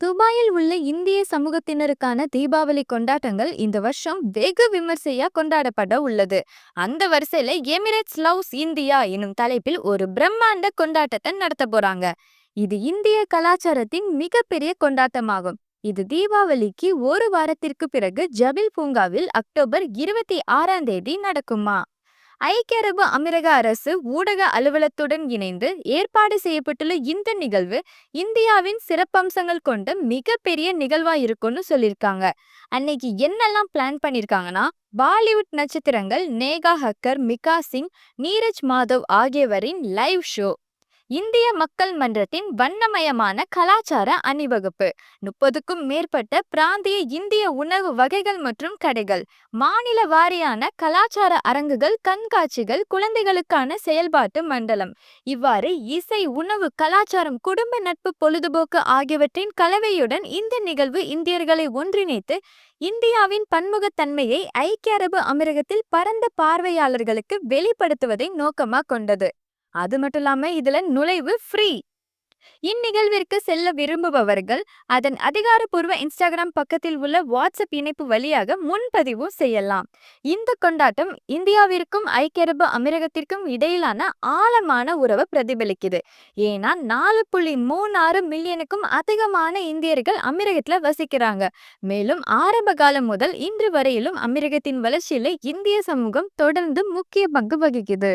துபாயில் உள்ள இந்திய சமூகத்தினருக்கான தீபாவளி கொண்டாட்டங்கள் இந்த வருஷம் வெகு விமர்சையா கொண்டாடப்பட உள்ளது. அந்த வரிசையில எமிரேட்ஸ் லவ்ஸ் இந்தியா எனும் தலைப்பில் ஒரு பிரம்மாண்ட கொண்டாட்டத்தை நடத்த போறாங்க. இது இந்திய கலாச்சாரத்தின் மிகப்பெரிய கொண்டாட்டமாகும். இது தீபாவளிக்கு ஒரு வாரத்திற்கு பிறகு ஜபில் பூங்காவில் அக்டோபர் இருபத்தி ஆறாம் தேதி நடக்குமா? ஐக்கிய அரபு அமீரக அரசு ஊடக அலுவலத்துடன் இணைந்து ஏற்பாடு செய்யப்பட்டுள்ள இந்த நிகழ்வு இந்தியாவின் சிறப்பம்சங்கள் கொண்ட மிகப்பெரிய நிகழ்வா இருக்கும்னு சொல்லியிருக்காங்க. அன்னைக்கு என்னெல்லாம் பிளான் பண்ணியிருக்காங்கன்னா பாலிவுட் நட்சத்திரங்கள் நேகா ஹக்கர் மிகா சிங் நீரஜ் மாதவ் ஆகியவரின் லைவ் ஷோ. இந்திய மக்கள் மன்றத்தின் வண்ணமயமான கலாச்சார அணிவகுப்பு. முப்பதுக்கும் மேற்பட்ட பிராந்திய இந்திய உணவு வகைகள் மற்றும் கடைகள் மாநில வாரியான கலாச்சார அரங்குகள் கண்காட்சிகள் குழந்தைகளுக்கான செயல்பாட்டு மண்டலம். இவ்வாறு இசை உணவு கலாச்சாரம் குடும்ப நட்பு பொழுதுபோக்கு ஆகியவற்றின் கலவையுடன் இந்த நிகழ்வு இந்தியர்களை ஒன்றிணைத்து இந்தியாவின் பன்முகத்தன்மையை ஐக்கிய அரபு அமீரகத்தில் பரந்த பார்வையாளர்களுக்கு வெளிப்படுத்துவதை நோக்கமாக கொண்டது. அது மட்டும் இல்லாம இதுல நுழைவு ஃப்ரீ இந்நிகழ்விற்கு செல்ல விரும்புபவர்கள் அதன் அதிகாரப்பூர்வ இன்ஸ்டாகிராம் பக்கத்தில் உள்ள வாட்ஸ்அப் இணைப்பு வழியாக முன்பதிவு செய்யலாம். இந்த கொண்டாட்டம் இந்தியாவிற்கும் ஐக்கிய அரபு அமீரகத்திற்கும் இடையிலான ஆழமான உறவை பிரதிபலிக்குது. ஏன்னா நாலு புள்ளி மூணு ஆறு மில்லியனுக்கும் அதிகமான இந்தியர்கள் அமீரகத்துல வசிக்கிறாங்க. மேலும் ஆரம்ப காலம் முதல் இன்று வரையிலும் அமீரகத்தின் வளர்ச்சியில இந்திய சமூகம் தொடர்ந்து முக்கிய பங்கு வகிக்குது.